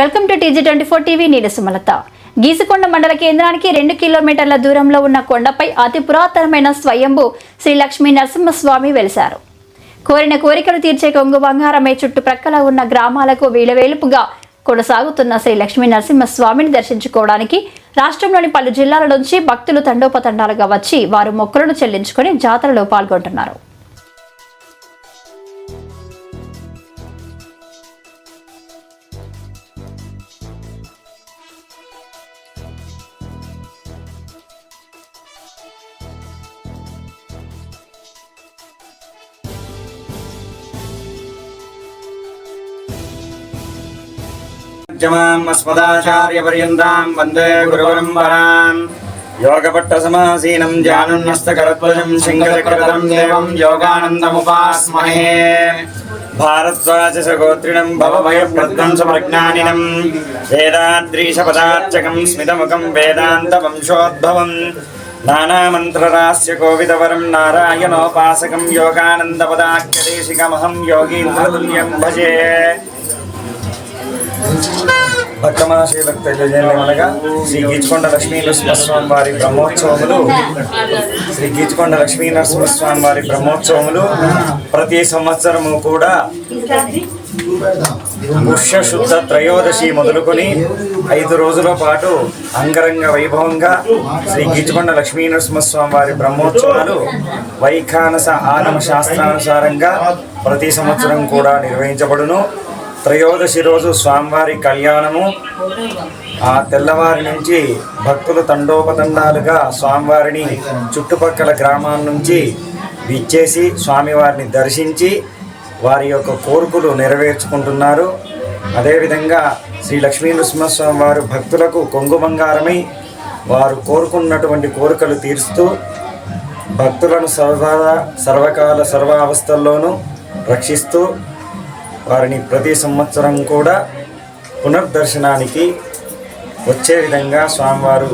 Welcome to TG twenty four TV నేను సుమలత. గీసుకొండ మండల కేంద్రానికి రెండు కిలోమీటర్ల దూరంలో ఉన్న కొండపై అతి పురాతనమైన స్వయంభు శ్రీ లక్ష్మీ నరసింహస్వామి వెలిశారు. కోరిన కోరికలు తీర్చే కొంగు బంగారమే చుట్టుప్రక్కల ఉన్న గ్రామాలకు వేలవేలుపుగా కొనసాగుతున్న శ్రీ లక్ష్మీ నరసింహస్వామిని దర్శించుకోవడానికి రాష్ట్రంలోని పలు జిల్లాల నుంచి భక్తులు తండోపతండాలుగా వచ్చి వారు మొక్కులను చెల్లించుకొని జాతరలో పాల్గొంటున్నారు. अस्मदाचार्यपर्यन्तां वन्दे गुरुपरम्पराम् योगपट्टसमासीनं जानुन्यस्तकरध्वजं सिंहचक्रधरं देवं योगानन्दमुपास्महे भारद्वाचसगोत्रिणं भवभयप्रध्वंसप्रज्ञानिनं वेदाद्रीशपदार्चकं स्मितमुखं वेदान्तवंशोद्भवम् नानामन्त्ररास्य कोविदवरं नारायणोपासकं योगानन्दपदाख्यदेशिकमहं योगीन्द्रतुल्यं भजे భక్తమాశీలకు తెలియజేయమనగా శ్రీ గీచుకొండ లక్ష్మీ నరసింహస్వామి వారి బ్రహ్మోత్సవములు. శ్రీ గీచుకొండ లక్ష్మీ నరసింహస్వామి వారి బ్రహ్మోత్సవములు ప్రతి సంవత్సరము కూడా పుష్య శుద్ధ త్రయోదశి మొదలుకొని ఐదు రోజుల పాటు అంగరంగ వైభవంగా శ్రీ గీచుకొండ లక్ష్మీ నరసింహస్వామి వారి బ్రహ్మోత్సవాలు వైఖానస ఆనమ శాస్త్రానుసారంగా ప్రతి సంవత్సరం కూడా నిర్వహించబడును. త్రయోదశి రోజు స్వామివారి కళ్యాణము. ఆ తెల్లవారి నుంచి భక్తులు తండోపతండాలుగా స్వామివారిని చుట్టుపక్కల గ్రామాల నుంచి విచ్చేసి స్వామివారిని దర్శించి వారి యొక్క కోరికలు నెరవేర్చుకుంటున్నారు. అదేవిధంగా శ్రీ లక్ష్మీ నరసింహస్వామి వారు భక్తులకు కొంగు బంగారమై వారు కోరుకున్నటువంటి కోరికలు తీరుస్తూ భక్తులను సర్వదా సర్వకాల సర్వావస్థల్లోనూ రక్షిస్తూ వారిని ప్రతి సంవత్సరం కూడా పునర్దర్శనానికి వచ్చే విధంగా స్వామివారు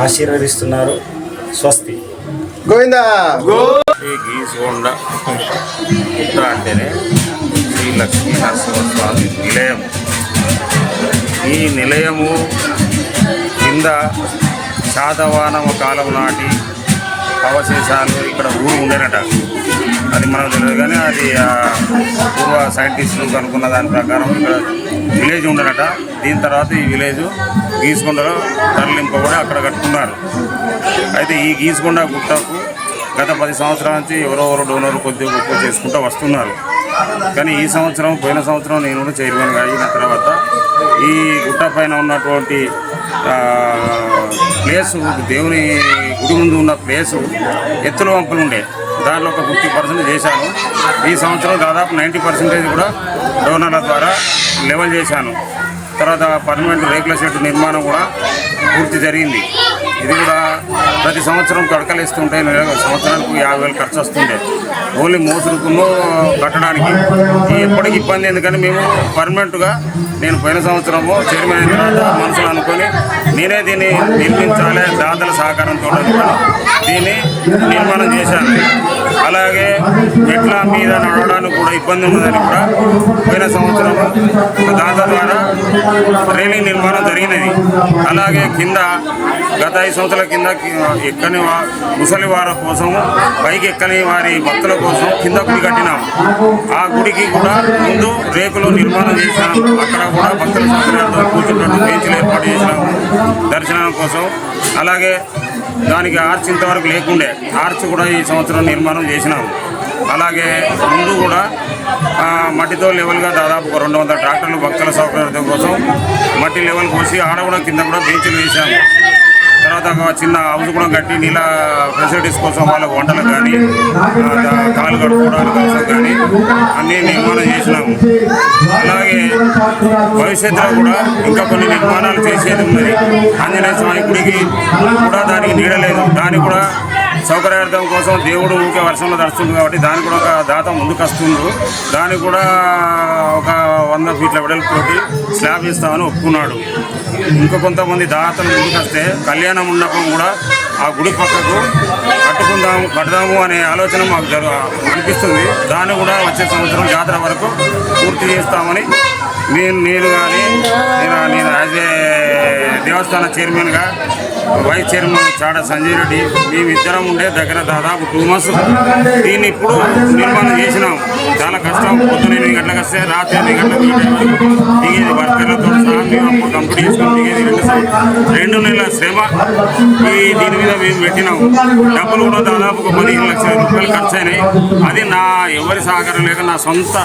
ఆశీర్వదిస్తున్నారు. స్వస్తి. గోవిందా! శ్రీ గీసుకొండ పుట్ట అంటేనే శ్రీ లక్ష్మీ నరసింహస్వామి నిలయం. ఈ నిలయము కింద శాతవానవ కాలం నాటి అవశేషాలు ఇక్కడ ఊరు ఉండేనట. అది మనకు తెలియదు కానీ అది పూర్వ సైంటిస్టులు కనుక్కున్న దాని ప్రకారం ఇక్కడ విలేజ్ ఉండనట. దీని తర్వాత ఈ విలేజ్ గీసుకొండలో తరలింపబడి అక్కడ కట్టుకున్నారు. అయితే ఈ గీసుకొండ గుట్టకు గత పది సంవత్సరాల నుంచి ఎవరో ఎవరో డోనర్ కొద్దిగా గొప్ప చేసుకుంటూ వస్తున్నారు. కానీ ఈ సంవత్సరం పోయిన సంవత్సరం నేను కూడా చైర్మన్గా అయిన తర్వాత ఈ గుట్ట పైన ఉన్నటువంటి ప్లేసు దేవుని గుడి ముందు ఉన్న ప్లేసు ఎత్తుల వంపులు ఉండే. దాంట్లో ఒక ఫిఫ్టీ పర్సెంట్ చేశాను ఈ సంవత్సరం దాదాపు నైంటీ పర్సెంటేజ్ కూడా డోనర్ల ద్వారా లెవెల్ చేశాను. తర్వాత పర్మనెంట్ రేకుల షెడ్ నిర్మాణం కూడా పూర్తి జరిగింది. ఇది కూడా ప్రతి సంవత్సరం కడకలేస్తుంటే సంవత్సరానికి యాభై వేలు ఖర్చు వస్తుండే. ఓన్లీ మోసరుకును కట్టడానికి. ఈ ఎప్పటికి ఇబ్బంది ఎందుకని మేము పర్మనెంట్గా నేను పోయిన సంవత్సరము చైర్మన్ అయిన తర్వాత మనసులో అనుకొని నేనే దీన్ని నిర్మించాలి దాతల సహకారంతో దీన్ని నిర్మాణం చేశాను. అలాగే మెట్ల మీద నడవడానికి కూడా ఇబ్బంది ఉన్నదని కూడా పోయిన సంవత్సరం దాత ద్వారా రైలింగ్ నిర్మాణం జరిగినది. అలాగే కింద గత ఐదు సంవత్సరాల కింద ఎక్కని ముసలి వారి కోసం పైకి ఎక్కని వారి భక్తుల కోసం కింద గుడి కట్టినాం. ఆ గుడికి కూడా ముందు రేకులు నిర్మాణం చేసినాం. అక్కడ కూడా భక్తుల సౌకర్యాలతో కూర్చున్నట్టు బెంచ్లు ఏర్పాటు చేసినాము. దర్శనం కోసం. అలాగే దానికి ఆర్చ్ ఇంతవరకు లేకుండే. ఆర్చ్ కూడా ఈ సంవత్సరం నిర్మాణం చేసినాము అలాగే ముందు కూడా మట్టితో లెవెల్గా దాదాపు ఒక రెండు వందల ట్రాక్టర్లు భక్తుల సౌకర్యం కోసం మట్టి లెవెల్ కోసి ఆడ కూడా కింద కూడా బీచ్లు వేసాము తర్వాత చిన్న హౌస్ కూడా కట్టి నీళ్ళ ఫెసిలిటీస్ కోసం వాళ్ళకు వంటలు కానీ కాలు కడుక్కోవడానికి కోసం కానీ అన్ని నిర్మాణం చేసినాము. అలాగే భవిష్యత్తులో కూడా ఇంకా కొన్ని నిర్మాణాలు చేసేది ఉన్నది. ఆంజనేయ స్వామి గుడికి కూడా దానికి నీడలేదు దానికి కూడా సౌకర్యార్థం కోసం దేవుడు ఊకే వర్షంలో దర్శనం కాబట్టి దానికి కూడా ఒక దాత ముందుకు వస్తుండ్రు దానికి కూడా ఒక వంద ఫీట్ల వెడల్పుతోటి స్లాబ్ ఇస్తామని ఒప్పుకున్నాడు. ఇంకా కొంతమంది దాతలు ముందుకు వస్తే కళ్యాణం మండపం కూడా ఆ గుడి పక్కకు కట్టుకుందాము కడదాము అనే ఆలోచన మాకు జరు అనిపిస్తుంది. దాన్ని కూడా వచ్చే సంవత్సరం జాతర వరకు పూర్తి చేస్తామని నేను నేను కానీ నేను నేను యాజ్ ఏ దేవస్థాన చైర్మన్గా వైస్ చైర్మన్ చాడ సంజయ్ రెడ్డి మేమిద్దరం ఉండే దగ్గర దాదాపు టూ మంత్స్ దీన్ని ఇప్పుడు నిర్మాణం చేసినాం చాలా కష్టం. పొద్దున ఎనిమిది గంటలకు వస్తే రాత్రి ఎనిమిది గంటలకు దిగేది వర్కర్లతో సహా మేము అప్పుడు కంప్లీట్ దిగేది రెండు రెండు నెలల శ్రమ. ఈ దీని మీద మేము పెట్టినాం డబ్బులు కూడా దాదాపు ఒక పదిహేను లక్షల రూపాయలు ఖర్చు అయినాయి అది నా ఎవరి సహకారం లేక నా సొంత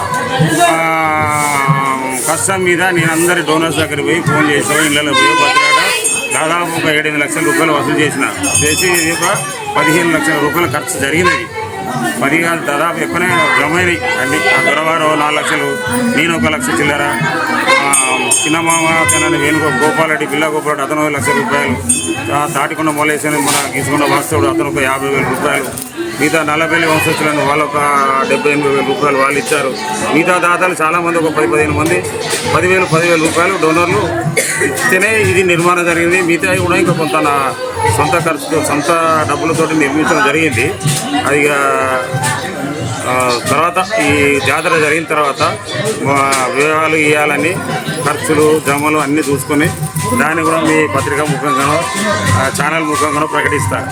కష్టం మీద నేను అందరి డోనర్స్ దగ్గర పోయి ఫోన్ చేసాను ఇళ్ళలో పోయి బతిలాడ దాదాపు ఒక ఏడెనిమిది లక్షల రూపాయలు వసూలు చేసిన. చేసి ఇది ఒక పదిహేను లక్షల రూపాయల ఖర్చు జరిగినది. పదిహేను దాదాపు ఎక్కువనే జమైనవి అన్ని ఆ దొరవారు నాలుగు లక్షలు నేను ఒక లక్ష చిల్లర చిన్నమామ చిన్న మామ తనని వేణుగో గోపాలరెడ్డి బిల్లా గోపాలరెడ్డి అతను లక్ష రూపాయలు తాటికొండ మొలేసని మన గీసుకున్న వాస్తవుడు అతను ఒక యాభై వేల రూపాయలు. మిగతా నలభై వేల వంశస్థులను వాళ్ళు ఒక డెబ్బై ఎనిమిది వేల రూపాయలు వాళ్ళు ఇచ్చారు. మిగతా దాతలు చాలామంది ఒక పది పదిహేను మంది పదివేలు పదివేల రూపాయలు డోనర్లు ఇస్తేనే ఇది నిర్మాణం జరిగింది. మిగతా కూడా ఇంకా కొంత నా సొంత ఖర్చుతో సొంత డబ్బులతోటి నిర్మించడం జరిగింది. అది తర్వాత ఈ జాతర జరిగిన తర్వాత వివాహాలు ఇవ్వాలని ఖర్చులు జమలు అన్నీ చూసుకొని దాన్ని కూడా మీ పత్రికా ముఖంగానో ఛానల్ ముఖంగానో ప్రకటిస్తారు.